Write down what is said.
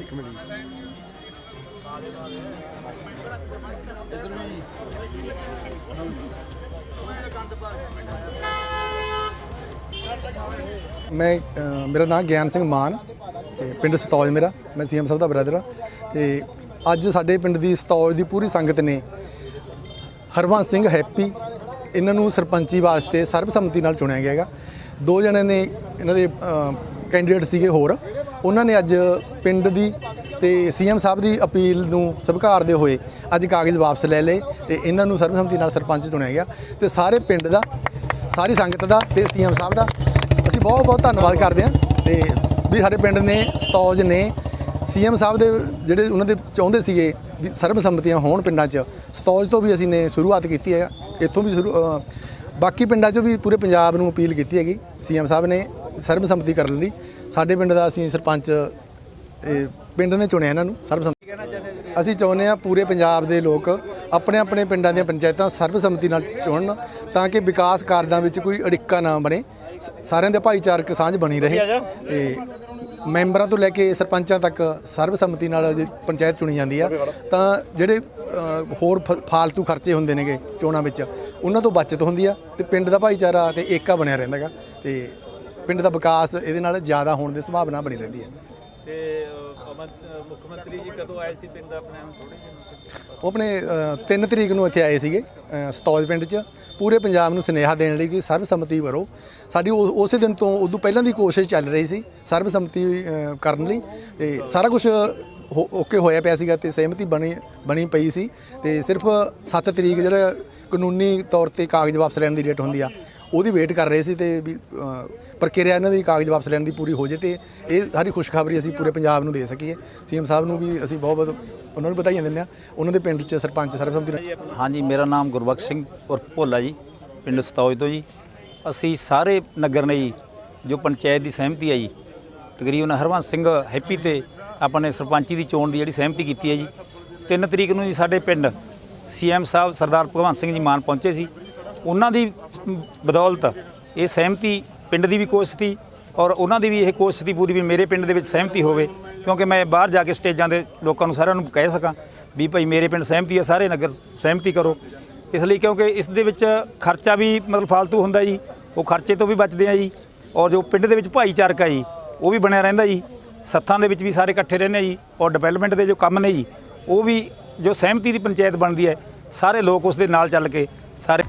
ਇੱਕ ਮਿੰਟ ਜੀ। ਮੈਂ ਅ, ਮੇਰਾ ਨਾਮ ਗਿਆਨ ਸਿੰਘ ਮਾਨ ਤੇ ਪਿੰਡ ਸਤੌਜ ਮੇਰਾ। ਮੈਂ ਸੀਐਮ ਸਾਹਿਬ ਦਾ ਬ੍ਰਦਰ ਆ ਤੇ ਅੱਜ ਸਾਡੇ ਪਿੰਡ ਦੀ ਸਤੌਜ ਦੀ ਪੂਰੀ ਸੰਗਤ ਨੇ ਹਰਵੰਸ ਸਿੰਘ ਹੈਪੀ ਇਹਨਾਂ ਨੂੰ ਸਰਪੰਚੀ ਵਾਸਤੇ ਸਰਬਸੰਮਤੀ ਨਾਲ ਚੁਣਿਆ ਗਿਆ ਹੈਗਾ। ਦੋ ਜਣੇ ਨੇ ਇਹਨਾਂ ਦੇ ਕੈਂਡੀਡੇਟ ਸੀਗੇ ਹੋਰ। ਉਹਨਾਂ ਨੇ ਅੱਜ ਪਿੰਡ ਦੀ ਤੇ ਸੀਐਮ ਸਾਹਿਬ ਦੀ ਅਪੀਲ ਨੂੰ ਸਵੀਕਾਰਦੇ ਹੋਏ ਅੱਜ ਕਾਗਜ਼ ਵਾਪਸ ਲੈ ਲਏ ਤੇ ਇਹਨਾਂ ਨੂੰ ਸਰਬਸੰਮਤੀ ਨਾਲ ਸਰਪੰਚ ਚੁਣਿਆ ਗਿਆ ਤੇ ਸਾਰੇ ਪਿੰਡ ਦਾ, ਸਾਰੀ ਸੰਗਤ ਦਾ ਤੇ ਸੀਐਮ ਸਾਹਿਬ ਦਾ ਅਸੀਂ ਬਹੁਤ ਬਹੁਤ ਧੰਨਵਾਦ ਕਰਦੇ ਹਾਂ ਤੇ ਵੀ ਸਾਡੇ ਪਿੰਡ ਨੇ, ਸਤੌਜ ਨੇ ਸੀਐਮ ਸਾਹਿਬ ਦੇ ਜਿਹੜੇ ਉਹਨਾਂ ਦੇ ਚਾਹੁੰਦੇ ਸੀਗੇ ਵੀ ਸਰਬਸੰਮਤੀਆਂ ਹੋਣ ਪਿੰਡਾਂ 'ਚ, ਸਤੌਜ ਤੋਂ ਵੀ ਅਸੀਂ ਨੇ ਸ਼ੁਰੂਆਤ ਕੀਤੀ ਹੈ, ਇੱਥੋਂ ਵੀ ਸ਼ੁਰੂ ਬਾਕੀ ਪਿੰਡਾਂ 'ਚੋਂ ਵੀ ਪੂਰੇ ਪੰਜਾਬ ਨੂੰ ਅਪੀਲ ਕੀਤੀ ਹੈਗੀ, ਸੀਐਮ ਸਾਹਿਬ ਨੇ ਸਰਬਸੰਮਤੀ ਕਰਨ ਲਈ ਸਾਡੇ ਪਿੰਡ ਦਾ ਅਸੀਂ ਸਰਪੰਚ ਇਹ ਪਿੰਡ ਨੇ ਚੁਣਿਆ ਇਹਨਾਂ ਨੂੰ ਸਰਬਸੰਮਤੀ। ਅਸੀਂ ਚਾਹੁੰਦੇ ਹਾਂ ਪੂਰੇ ਪੰਜਾਬ ਦੇ ਲੋਕ ਆਪਣੇ ਆਪਣੇ ਪਿੰਡਾਂ ਦੀਆਂ ਪੰਚਾਇਤਾਂ ਸਰਬਸੰਮਤੀ ਨਾਲ ਚੁਣਨ ਤਾਂ ਕਿ ਵਿਕਾਸ ਕਾਰਜਾਂ ਵਿੱਚ ਕੋਈ ਅੜਿੱਕਾ ਨਾ ਬਣੇ ਸਾਰਿਆਂ ਦੇ ਭਾਈਚਾਰਕ ਸਾਂਝ ਬਣੀ ਰਹੇ। ਤੇ ਮੈਂਬਰਾਂ ਤੋਂ ਲੈ ਕੇ ਸਰਪੰਚਾਂ ਤੱਕ ਸਰਬਸੰਮਤੀ ਨਾਲ ਜੇ ਪੰਚਾਇਤ ਚੁਣੀ ਜਾਂਦੀ ਆ ਤਾਂ ਜਿਹੜੇ ਹੋਰ ਫਾਲਤੂ ਖਰਚੇ ਹੁੰਦੇ ਨੇਗੇ ਚੋਣਾਂ ਵਿੱਚ ਉਹਨਾਂ ਤੋਂ ਬਚਤ ਹੁੰਦੀ ਆ ਤੇ ਪਿੰਡ ਦਾ ਭਾਈਚਾਰਾ ਤੇ ਏਕਾ ਬਣਿਆ ਰਹਿੰਦਾ ਗਾ ਤੇ ਪਿੰਡ ਦਾ ਵਿਕਾਸ ਇਹਦੇ ਨਾਲ ਜ਼ਿਆਦਾ ਹੋਣ ਦੀ ਸੰਭਾਵਨਾ ਬਣੀ ਰਹਿੰਦੀ ਹੈ। ਤੇ ਅਹ, ਅਮਨ- ਅਹ, ਮੁੱਖ ਮੰਤਰੀ ਜੀ ਕਦੋਂ ਆਏ ਸੀ ਪਿੰਡ ਆਪਣੇ ਨੂੰ? ਥੋੜੇ ਜਿਹੇ ਉਹ ਆਪਣੇ 3 ਤਰੀਕ ਨੂੰ ਇੱਥੇ ਆਏ ਸੀਗੇ ਅ, ਸਤੌਜ ਪਿੰਡ 'ਚ। ਪੂਰੇ ਪੰਜਾਬ ਨੂੰ ਸੁਨੇਹਾ ਦੇਣ ਲਈ ਕਿ ਸਰਬਸੰਮਤੀ ਕਰੋ ਸਾਡੀ ਉਹ- ਉਸੇ ਦਿਨ ਤੋਂ ਉਦੋਂ ਪਹਿਲਾਂ ਦੀ ਕੋਸ਼ਿਸ਼ ਚੱਲ ਰਹੀ ਸੀ ਸਰਬਸੰਮਤੀ ਅ, ਕਰਨ ਲਈ। ਤੇ ਸਾਰਾ ਕੁਝ ਓਕੇ ਹੋਇਆ ਪਿਆ ਸੀਗਾ ਤੇ ਸਹਿਮਤੀ ਬਣੀ ਬਣੀ ਪਈ ਸੀ। ਤੇ ਸਿਰਫ 7 ਤਰੀਕ ਜਿਹੜਾ ਕਾਨੂੰਨੀ ਤੌਰ ਤੇ ਕਾਗਜ਼ ਵਾਪਸ ਲੈਣ ਦੀ ਡੇਟ ਹੁੰਦੀ ਆ ਉਹਦੀ ਵੇਟ ਕਰ ਰਹੇ ਸੀ ਤੇ ਵੀ ਅ, ਪ੍ਰਕਿਰਿਆ ਇਹਨਾਂ ਦੀ ਕਾਗਜ਼ ਵਾਪਸ ਲੈਣ ਦੀ ਪੂਰੀ ਹੋ ਜੇ ਤੇ ਇਹ ਸਾਰੀ ਖੁਸ਼ਖਬਰੀ ਅਸੀਂ ਪੂਰੇ ਪੰਜਾਬ ਨੂੰ ਦੇ ਸਕੀਏ। ਸੀਐਮ ਸਾਹਿਬ ਨੂੰ ਵੀ ਅਸੀਂ ਬਹੁਤ ਬਹੁਤ ਉਹਨਾਂ ਨੂੰ ਵਧਾਈਆਂ ਦਿੰਦੇ ਹਾਂ। ਉਹਨਾਂ ਦੇ ਪਿੰਡ 'ਚ ਸਰਪੰਚ ਸਰਬਸੰਮਤੀ ਨਾਲ ਹਾਂਜੀ ਮੇਰਾ ਨਾਮ ਗੁਰਬਖਸ਼ ਸਿੰਘ ਉਰਫ ਭੋਲਾ ਜੀ ਪਿੰਡ ਸਤੌਜ ਤੋਂ ਜੀ। ਅਸੀਂ ਸਾਰੇ ਨਗਰ ਨੇ ਜੀ ਜੋ ਪੰਚਾਇਤ ਦੀ ਸਹਿਮਤੀ ਹੈ ਜੀ ਤਕਰੀਬਨ ਹਰਵੰਸ ਸਿੰਘ ਹੈਪੀ ਤੇ ਆਪਾਂ ਨੇ ਸਰਪੰਚੀ ਦੀ ਚੋਣ ਦੀ ਜਿਹੜੀ ਸਹਿਮਤੀ ਕੀਤੀ ਹੈ ਜੀ। 3 ਤਰੀਕ ਨੂੰ ਜੀ ਸਾਡੇ ਪਿੰਡ ਸੀਐਮ ਸਾਹਿਬ ਸਰਦਾਰ ਭਗਵੰਤ ਸਿੰਘ ਜੀ ਮਾਨ ਪਹੁੰਚੇ ਸੀ। ਉਹਨਾਂ ਦੀ ਬਦੌਲਤ ਇਹ ਸਹਿਮਤੀ ਪਿੰਡ ਦੀ ਵੀ ਕੋਸ਼ਿਸ਼ ਸੀ ਔਰ ਉਹਨਾਂ ਦੀ ਵੀ ਇਹ ਕੋਸ਼ਿਸ਼ ਸੀ ਪੂਰੀ ਵੀ ਮੇਰੇ ਪਿੰਡ ਦੇ ਵਿੱਚ ਸਹਿਮਤੀ ਹੋਵੇ, ਕਿਉਂਕਿ ਮੈਂ ਬਾਹਰ ਜਾ ਕੇ ਸਟੇਜਾਂ ਦੇ ਲੋਕਾਂ ਨੂੰ ਸਾਰਿਆਂ ਨੂੰ ਕਹਿ ਸਕਾਂ ਵੀ ਭਾਈ ਮੇਰੇ ਪਿੰਡ ਸਹਿਮਤੀ ਹੈ, ਸਾਰੇ ਨਗਰ ਸਹਿਮਤੀ ਕਰੋ। ਇਸ ਲਈ ਕਿਉਂਕਿ ਇਸ ਦੇ ਵਿੱਚ ਖਰਚਾ ਵੀ ਮਤਲਬ ਫालतू ਹੁੰਦਾ ਜੀ, ਉਹ ਖਰਚੇ ਤੋਂ ਵੀ ਬਚਦੇ ਆ ਜੀ ਔਰ ਜੋ ਪਿੰਡ ਦੇ ਵਿੱਚ ਭਾਈਚਾਰਕ ਹੈ ਜੀ, ਉਹ ਵੀ ਬਣਿਆ ਰਹਿੰਦਾ ਜੀ। ਸੱਥਾਂ ਦੇ ਵਿੱਚ ਵੀ ਸਾਰੇ ਇਕੱਠੇ ਰਹਿੰਦੇ ਜੀ ਔਰ ਡਿਵੈਲਪਮੈਂਟ ਦੇ ਜੋ ਕੰਮ ਨੇ ਜੀ, ਉਹ ਵੀ ਜੋ ਸਹਿਮਤੀ ਦੀ ਪੰਚਾਇਤ ਬਣਦੀ ਹੈ, ਸਾਰੇ ਲੋਕ ਉਸ ਦੇ ਨਾਲ ਚੱਲ ਕੇ ਸਾਰੇ